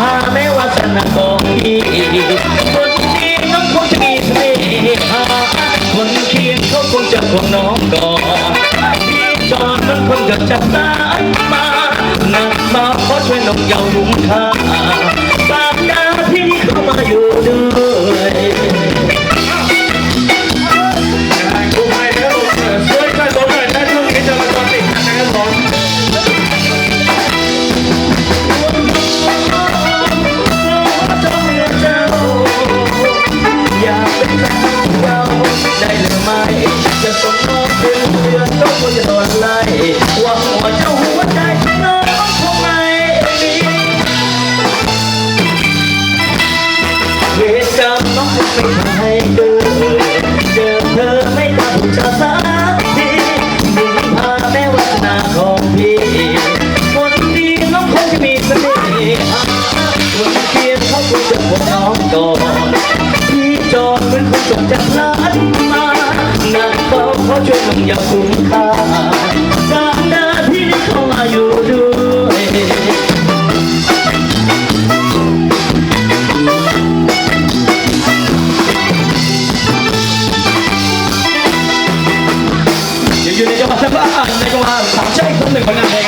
มาแม้ว่าฉันนั้บอกดีคนดีน้องคงจะมีเสน่ห์คนเคียงเขาคงจะของน้องก่อนพี่จอนมันคงจะจับตามานักมาขอช่วยน้องเยาว์ลุงค่า เราได้หรือไม่จะส่งน้องขึ้นเรือต้องควรจะโดนไล่วังหัวเจ้าหัวใจน้องคงไม่มีเหตุกรรมน้องไม่ทำให้ดูเจอดเหมือนคนจบจากร้านมาหนักเบาเพราะช่วยน้องอย่าคุ้มค่าการหน้าที่เข้ามาอยู่ด้วยอยู่ในจังหวัดสระบุรีในจังหวัดสามชัยคนหนึ่งผลงานเ